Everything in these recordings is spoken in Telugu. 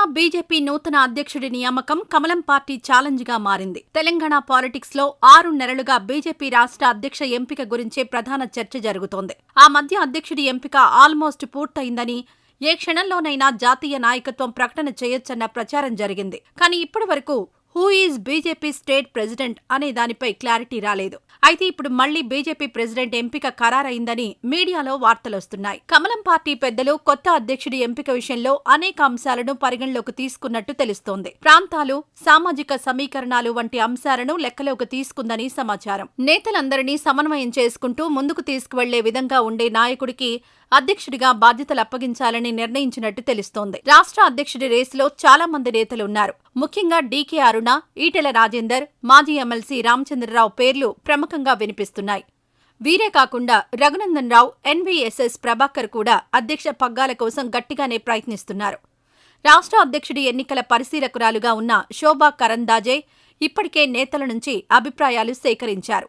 బీజేపీ నూతన అధ్యక్షుడి నియామకం కమలం పార్టీ ఛాలెంజ్గా మారింది. తెలంగాణ పాలిటిక్స్లో ఆరు నెలలుగా బీజేపీ రాష్ట్ర అధ్యక్ష ఎంపిక గురించే ప్రధాన చర్చ జరుగుతోంది. ఆ మధ్య అధ్యక్షుడి ఎంపిక ఆల్మోస్ట్ పూర్తయిందని ఏ క్షణంలోనైనా జాతీయ నాయకత్వం ప్రకటన చేయొచ్చన్న ప్రచారం జరిగింది. కానీ ఇప్పటి వరకు who is BJP state president అనే దానిపై క్లారిటీ రాలేదు. అయితే ఇప్పుడు మళ్ళీ బీజేపీ ప్రెసిడెంట్ ఎంపిక ఖరారైందని మీడియాలో వార్తలొస్తున్నాయి కమలం పార్టీ పెద్దలు కొత్త అధ్యక్షుడి ఎంపిక విషయంలో అనేక అంశాలను పరిగణలోకి తీసుకున్నట్టు తెలుస్తోంది. ప్రాంతాలు సామాజిక సమీకరణాలు వంటి అంశాలను లెక్కలోకి తీసుకుందని సమాచారం. నేతలందరినీ సమన్వయం చేసుకుంటూ ముందుకు తీసుకువెళ్ళే విధంగా ఉండే నాయకుడికి అధ్యక్షుడిగా బాధ్యతలు అప్పగించాలని నిర్ణయించినట్టు తెలుస్తోంది. రాష్ట్ర అధ్యక్షుడి రేసులో చాలా మంది నేతలు ఉన్నారు. ముఖ్యంగా డీకే అరుణ ఈటెల రాజేందర్ మాజీ ఎమ్మెల్సీ రామచంద్రరావు పేర్లు ప్రముఖంగా వినిపిస్తున్నాయి. వీరే కాకుండా రఘునందన్ రావు ఎన్వీఎస్ఎస్ ప్రభాకర్ కూడా అధ్యక్ష పగ్గాల కోసం గట్టిగానే ప్రయత్నిస్తున్నారు. రాష్ట్ర అధ్యక్షుడి ఎన్నికల పరిశీలకురాలుగా ఉన్న శోభా కరందాజే ఇప్పటికే నేతల నుంచి అభిప్రాయాలు సేకరించారు.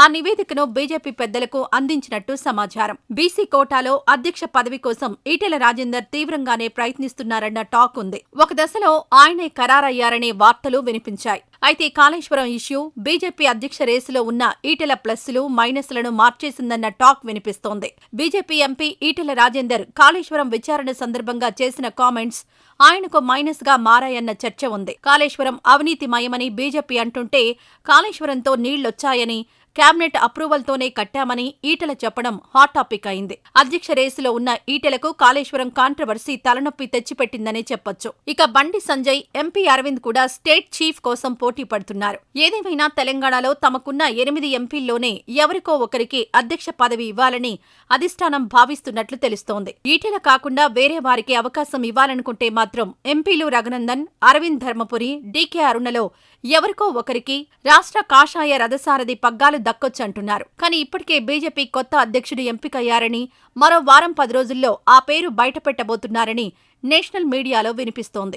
ఆ నివేదికను బీజేపీ పెద్దలకు అందించినట్టు సమాచారం. బీసీ కోటాలో అధ్యక్ష పదవి కోసం ఈటెల రాజేందర్ తీవ్రంగానే ప్రయత్నిస్తున్నారన్న టాక్ ఉంది. ఒక దశలో ఆయనే ఖరారయ్యారనే వార్తలు వినిపించాయి. అయితే కాళేశ్వరం ఇష్యూ బీజేపీ అధ్యక్ష రేసులో ఉన్న ఈటెల ప్లస్లు మైనస్లను మార్చేసిందన్న టాక్ వినిపిస్తోంది. బీజేపీ ఎంపీ ఈటెల రాజేందర్ కాళేశ్వరం విచారణ సందర్భంగా చేసిన కామెంట్స్ ఆయనకు మైనస్గా మారాయన్న చర్చ ఉంది. కాళేశ్వరం అవినీతిమయమని బీజేపీ అంటుంటే కాళేశ్వరంతో నీళ్ళొచ్చాయని కేబినెట్ అప్రూవల్తోనే కట్టామని ఈటెల చెప్పడం హాట్ టాపిక్ అయింది. అధ్యక్ష రేసులో ఉన్న ఈటెలకు కాళేశ్వరం కాంట్రవర్సీ తలనొప్పి తెచ్చిపెట్టిందనే చెప్పొచ్చు. ఇక బండి సంజయ్ ఎంపీ అరవింద్ కూడా స్టేట్ చీఫ్ కోసం పోటీ పడుతున్నారు. ఏదేమైనా తెలంగాణలో తమకున్న ఎనిమిది ఎంపీల్లోనే ఎవరికో ఒకరికి అధ్యక్ష పదవి ఇవ్వాలని అధిష్టానం భావిస్తున్నట్లు తెలుస్తోంది. ఈటెల కాకుండా వేరే వారికి అవకాశం ఇవ్వాలనుకుంటే మాత్రం ఎంపీలు రఘునందన్ అరవింద్ ధర్మపురి డీకే అరుణలో ఎవరికో ఒకరికి రాష్ట్ర కాషాయ రథసారథి పగ్గాలు దక్కొచ్చంటున్నారు. కానీ ఇప్పటికే బీజేపీ కొత్త అధ్యక్షుడు ఎంపికయ్యారని మరో వారం పది రోజుల్లో ఆ పేరు బయటపెట్టబోతున్నారని నేషనల్ మీడియాలో వినిపిస్తోంది.